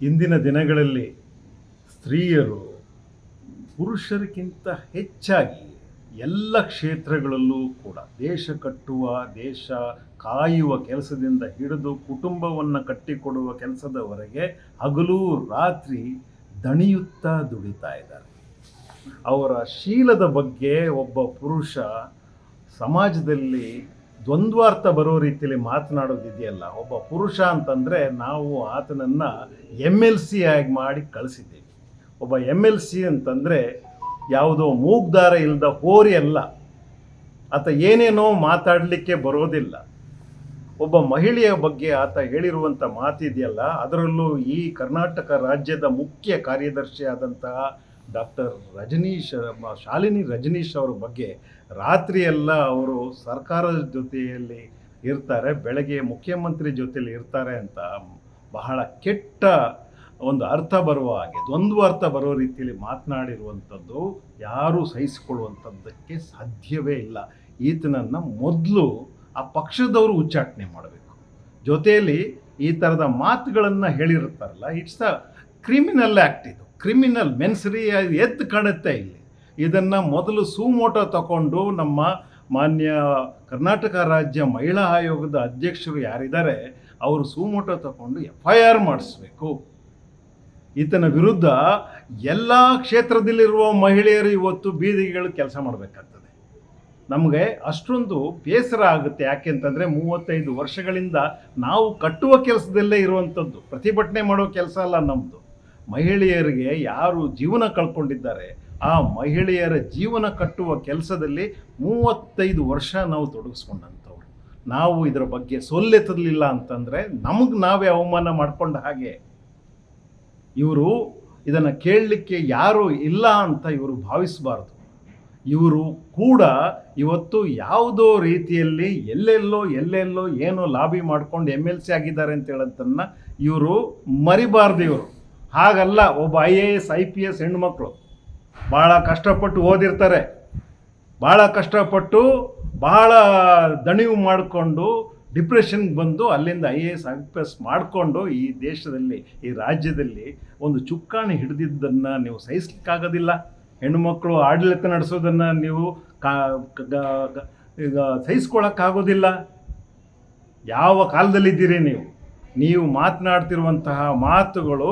ಇಂದಿನ ದಿನಗಳಲ್ಲಿ ಸ್ತ್ರೀಯರು ಪುರುಷರಿಗಿಂತ ಹೆಚ್ಚಾಗಿ ಎಲ್ಲ ಕ್ಷೇತ್ರಗಳಲ್ಲೂ ಕೂಡ ದೇಶ ಕಟ್ಟುವ, ದೇಶ ಕಾಯುವ ಕೆಲಸದಿಂದ ಹಿಡಿದು ಕುಟುಂಬವನ್ನು ಕಟ್ಟಿಕೊಡುವ ಕೆಲಸದವರೆಗೆ ಹಗಲು ರಾತ್ರಿ ದಣಿಯುತ್ತಾ ದುಡಿತಾ ಇದ್ದಾರೆ. ಅವರ ಶೀಲದ ಬಗ್ಗೆ ಒಬ್ಬ ಪುರುಷ ಸಮಾಜದಲ್ಲಿ ದ್ವಂದ್ವಾರ್ಥ ಬರೋ ರೀತಿಯಲ್ಲಿ ಮಾತನಾಡೋದಿದೆಯಲ್ಲ ಒಬ್ಬ ಪುರುಷ ಅಂತಂದರೆ ನಾವು ಆತನನ್ನು ಎಂ ಎಲ್ ಸಿ ಆಗಿ ಮಾಡಿ ಕಳಿಸಿದ್ದೀವಿ. ಒಬ್ಬ ಎಂ ಎಲ್ ಸಿ ಅಂತಂದರೆ ಯಾವುದೋ ಮೂಗ್ದಾರ ಇಲ್ಲದ ಹೋರಿ ಅಲ್ಲ, ಆತ ಏನೇನೋ ಮಾತಾಡಲಿಕ್ಕೆ ಬರೋದಿಲ್ಲ. ಒಬ್ಬ ಮಹಿಳೆಯ ಬಗ್ಗೆ ಆತ ಹೇಳಿರುವಂಥ ಮಾತಿದೆಯಲ್ಲ, ಅದರಲ್ಲೂ ಈ ಕರ್ನಾಟಕ ರಾಜ್ಯದ ಮುಖ್ಯ ಕಾರ್ಯದರ್ಶಿಯಾದಂತಹ ಡಾಕ್ಟರ್ ರಜನೀಶ್ ಶಾಲಿನಿ ರಜನೀಶ್ ಅವರ ಬಗ್ಗೆ ರಾತ್ರಿಯೆಲ್ಲ ಅವರು ಸರ್ಕಾರದ ಜೊತೆಯಲ್ಲಿ ಇರ್ತಾರೆ, ಬೆಳಗ್ಗೆ ಮುಖ್ಯಮಂತ್ರಿ ಜೊತೆಯಲ್ಲಿ ಇರ್ತಾರೆ ಅಂತ ಬಹಳ ಕೆಟ್ಟ ಒಂದು ಅರ್ಥ ಬರುವ ಹಾಗೆ, ದ್ವಂದ್ವ ಅರ್ಥ ಬರೋ ರೀತಿಯಲ್ಲಿ ಮಾತನಾಡಿರುವಂಥದ್ದು ಯಾರೂ ಸಹಿಸಿಕೊಳ್ಳುವಂಥದ್ದಕ್ಕೆ ಸಾಧ್ಯವೇ ಇಲ್ಲ. ಈತನನ್ನು ಮೊದಲು ಆ ಪಕ್ಷದವರು ಉಚ್ಚಾಟನೆ ಮಾಡಬೇಕು. ಜೊತೆಯಲ್ಲಿ ಈ ಥರದ ಮಾತುಗಳನ್ನು ಹೇಳಿರುತ್ತಾರಲ್ಲ ಇಟ್ಸ್ ಅ ಕ್ರಿಮಿನಲ್ ಆ್ಯಕ್ಟ್ ಇದು. ಕ್ರಿಮಿನಲ್ ಮೆನ್ಸರಿ ಎದ್ದು ಕಾಣುತ್ತೆ ಇಲ್ಲಿ. ಇದನ್ನು ಮೊದಲು ಸುಮೋಟೋ ತಗೊಂಡು ನಮ್ಮ ಮಾನ್ಯ ಕರ್ನಾಟಕ ರಾಜ್ಯ ಮಹಿಳಾ ಆಯೋಗದ ಅಧ್ಯಕ್ಷರು ಯಾರಿದ್ದಾರೆ, ಅವರು ಸುಮೋಟೋ ತಗೊಂಡು ಎಫ್ ಐ ಆರ್ ಮಾಡಿಸ್ಬೇಕು. ಈತನ ವಿರುದ್ಧ ಎಲ್ಲ ಕ್ಷೇತ್ರದಲ್ಲಿರುವ ಮಹಿಳೆಯರು ಇವತ್ತು ಬೀದಿಗಳು ಕೆಲಸ ಮಾಡಬೇಕಾಗ್ತದೆ. ನಮಗೆ ಅಷ್ಟೊಂದು ಬೇಸರ ಆಗುತ್ತೆ. ಯಾಕೆ ಅಂತಂದರೆ ಮೂವತ್ತೈದು ವರ್ಷಗಳಿಂದ ನಾವು ಕಟ್ಟುವ ಕೆಲಸದಲ್ಲೇ ಇರುವಂಥದ್ದು. ಪ್ರತಿಭಟನೆ ಮಾಡೋ ಕೆಲಸ ಅಲ್ಲ ನಮ್ಮದು ಮಹಿಳೆಯರಿಗೆ ಯಾರು ಜೀವನ ಕಳ್ಕೊಂಡಿದ್ದಾರೆ, ಆ ಮಹಿಳೆಯರ ಜೀವನ ಕಟ್ಟುವ ಕೆಲಸದಲ್ಲಿ ಮೂವತ್ತೈದು ವರ್ಷ ನಾವು ತೊಡಗಿಸ್ಕೊಂಡಂಥವ್ರು. ನಾವು ಇದರ ಬಗ್ಗೆ ಸೊಲ್ಲೆತ್ತಲಿಲ್ಲ ಅಂತಂದರೆ ನಮಗೆ ನಾವೇ ಅವಮಾನ ಮಾಡಿಕೊಂಡ ಹಾಗೆ. ಇವರು ಇದನ್ನು ಕೇಳಲಿಕ್ಕೆ ಯಾರು ಇಲ್ಲ ಅಂತ ಇವರು ಭಾವಿಸಬಾರ್ದು. ಇವರು ಕೂಡ ಇವತ್ತು ಯಾವುದೋ ರೀತಿಯಲ್ಲಿ ಎಲ್ಲೆಲ್ಲೋ ಎಲ್ಲೆಲ್ಲೋ ಏನೋ ಲಾಬಿ ಮಾಡ್ಕೊಂಡು ಎಂ ಎಲ್ ಸಿ ಆಗಿದ್ದಾರೆ ಅಂತ ಹೇಳೋದನ್ನು ಇವರು ಮರಿಬಾರ್ದು ಇವರು. ಹಾಗಲ್ಲ, ಒಬ್ಬ I A S, I P S ಹೆಣ್ಣುಮಕ್ಕಳು ಭಾಳ ಕಷ್ಟಪಟ್ಟು ಓದಿರ್ತಾರೆ. ಭಾಳ ಕಷ್ಟಪಟ್ಟು ಬಹಳ ದಣಿವು ಮಾಡಿಕೊಂಡು ಡಿಪ್ರೆಷನ್ಗೆ ಬಂದು ಅಲ್ಲಿಂದ I A S, I P S ಮಾಡಿಕೊಂಡು ಈ ದೇಶದಲ್ಲಿ, ಈ ರಾಜ್ಯದಲ್ಲಿ ಒಂದು ಚುಕ್ಕಾಣಿ ಹಿಡಿದಿದ್ದನ್ನು ನೀವು ಸಹಿಸ್ಲಿಕ್ಕಾಗೋದಿಲ್ಲ. ಹೆಣ್ಣುಮಕ್ಕಳು ಆಡಳಿತ ನಡೆಸೋದನ್ನು ನೀವು ಕಾ ಈಗ ಸಹಿಸ್ಕೊಳ್ಳೋಕ್ಕಾಗೋದಿಲ್ಲ ಯಾವ ಕಾಲದಲ್ಲಿದ್ದೀರಿ ನೀವು? ನೀವು ಮಾತನಾಡ್ತಿರುವಂತಹ ಮಾತುಗಳು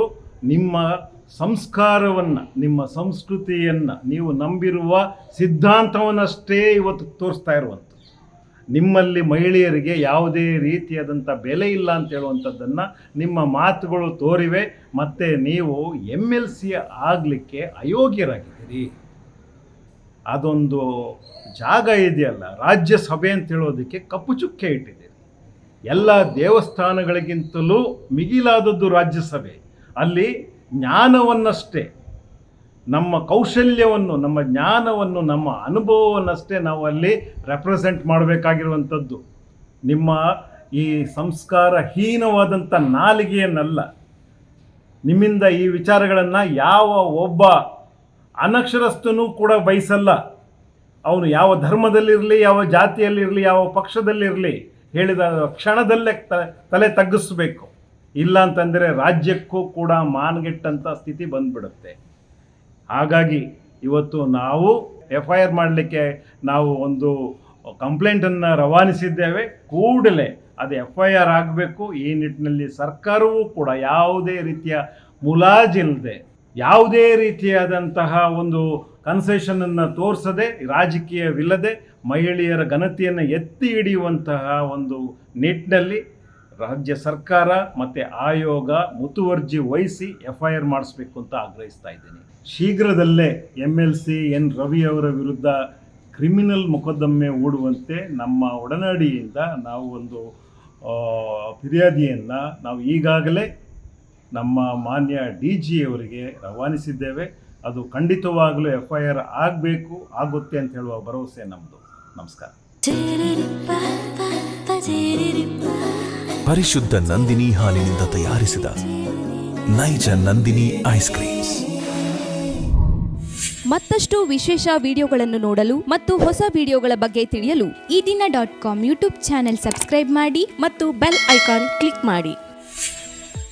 ನಿಮ್ಮ ಸಂಸ್ಕಾರವನ್ನು, ನಿಮ್ಮ ಸಂಸ್ಕೃತಿಯನ್ನು ನೀವು ನಂಬಿರುವ ಸಿದ್ಧಾಂತವನ್ನಷ್ಟೇ ಇವತ್ತು ತೋರಿಸ್ತಾ ಇರುವಂಥದ್ದು. ನಿಮ್ಮಲ್ಲಿ ಮಹಿಳೆಯರಿಗೆ ಯಾವುದೇ ರೀತಿಯಾದಂಥ ಬೆಲೆ ಇಲ್ಲ ಅಂತ ಹೇಳುವಂಥದ್ದನ್ನು ನಿಮ್ಮ ಮಾತುಗಳು ತೋರಿವೆ. ಮತ್ತು ನೀವು ಎಂ ಎಲ್ ಸಿ ಆಗಲಿಕ್ಕೆ ಅಯೋಗ್ಯರಾಗಿದ್ದೀರಿ. ಅದೊಂದು ಜಾಗ ಇದೆಯಲ್ಲ, ರಾಜ್ಯಸಭೆ ಅಂತ ಹೇಳೋದಕ್ಕೆ ಕಪ್ಪು ಚುಕ್ಕೆ ಇಟ್ಟಿದ್ದೀರಿ. ಎಲ್ಲ ದೇವಸ್ಥಾನಗಳಿಗಿಂತಲೂ ಮಿಗಿಲಾದದ್ದು ರಾಜ್ಯಸಭೆ. ಅಲ್ಲಿ ಜ್ಞಾನವನ್ನಷ್ಟೇ, ನಮ್ಮ ಕೌಶಲ್ಯವನ್ನು, ನಮ್ಮ ಜ್ಞಾನವನ್ನು, ನಮ್ಮ ಅನುಭವವನ್ನಷ್ಟೇ ನಾವು ಅಲ್ಲಿ ರೆಪ್ರೆಸೆಂಟ್ ಮಾಡಬೇಕಾಗಿರುವಂಥದ್ದು. ನಿಮ್ಮ ಈ ಸಂಸ್ಕಾರಹೀನವಾದಂಥ ನಾಲಿಗೆಯನ್ನಲ್ಲ, ನಿಮ್ಮಿಂದ ಈ ವಿಚಾರಗಳನ್ನು ಯಾವ ಒಬ್ಬ ಅನಕ್ಷರಸ್ಥನೂ ಕೂಡ ಬಯಸಲ್ಲ. ಅವನು ಯಾವ ಧರ್ಮದಲ್ಲಿರಲಿ, ಯಾವ ಜಾತಿಯಲ್ಲಿರಲಿ, ಯಾವ ಪಕ್ಷದಲ್ಲಿರಲಿ ಹೇಳಿದ ಕ್ಷಣದಲ್ಲೇ ತಲೆ ತಗ್ಗಿಸ್ಬೇಕು. ಇಲ್ಲ ಅಂತಂದರೆ ರಾಜ್ಯಕ್ಕೂ ಕೂಡ ಮಾನ್ಗೆಟ್ಟಂಥ ಸ್ಥಿತಿ ಬಂದ್ಬಿಡುತ್ತೆ. ಹಾಗಾಗಿ ಇವತ್ತು ನಾವು ಎಫ್ ಐ ಆರ್ ಮಾಡಲಿಕ್ಕೆ ನಾವು ಒಂದು ಕಂಪ್ಲೇಂಟನ್ನು ರವಾನಿಸಿದ್ದೇವೆ. ಕೂಡಲೇ ಅದು ಎಫ್ ಐ ಆರ್ ಆಗಬೇಕು. ಈ ನಿಟ್ಟಿನಲ್ಲಿ ಸರ್ಕಾರವೂ ಕೂಡ ಯಾವುದೇ ರೀತಿಯ ಮುಲಾಜಿಲ್ಲದೆ ಯಾವುದೇ ರೀತಿಯಾದಂತಹ ಒಂದು ಕನ್ಸೆಷನನ್ನು ತೋರಿಸದೆ, ರಾಜಕೀಯವಿಲ್ಲದೆ ಮಹಿಳೆಯರ ಘನತೆಯನ್ನು ಎತ್ತಿ ಹಿಡಿಯುವಂತಹ ಒಂದು ನಿಟ್ಟಿನಲ್ಲಿ ರಾಜ್ಯ ಸರ್ಕಾರ ಮತ್ತು ಆಯೋಗ ಮುತುವರ್ಜಿ ವಹಿಸಿ ಎಫ್ ಐ ಆರ್ ಮಾಡಿಸ್ಬೇಕು ಅಂತ ಆಗ್ರಹಿಸ್ತಾ ಇದ್ದೀನಿ. ಶೀಘ್ರದಲ್ಲೇ M L C N Ravi ಅವರ ವಿರುದ್ಧ ಕ್ರಿಮಿನಲ್ ಮೊಕದ್ದಮೆ ಓಡುವಂತೆ ನಮ್ಮ ಒಡನಾಡಿಯಿಂದ ನಾವು ಒಂದು ಫಿರ್ಯಾದಿಯನ್ನು ನಾವು ಈಗಾಗಲೇ ನಮ್ಮ ಮಾನ್ಯ ಡಿ ಜಿ ಅವರಿಗೆ ರವಾನಿಸಿದ್ದೇವೆ. ಅದು ಖಂಡಿತವಾಗಲೂ ಎಫ್ ಐ ಆರ್ ಆಗಬೇಕು, ಆಗುತ್ತೆ ಅಂತ ಹೇಳುವ ಭರವಸೆ ನಮ್ಮದು ನಮಸ್ಕಾರ. ಪರಿಶುದ್ಧ ನಂದಿನಿ ಹಾಲಿನಿಂದ ತಯಾರಿಸಿದ ನೈಜ ನಂದಿನಿ ಐಸ್ ಕ್ರೀಮ್ಸ್. ಮತ್ತಷ್ಟು ವಿಶೇಷ ವಿಡಿಯೋಗಳನ್ನು ನೋಡಲು ಮತ್ತು ಹೊಸ ವಿಡಿಯೋಗಳ ಬಗ್ಗೆ ತಿಳಿಯಲು Ee Dina dot com YouTube channel subscribe ಮಾಡಿ ಮತ್ತು ಬೆಲ್ ಐಕಾನ್ ಕ್ಲಿಕ್ ಮಾಡಿ.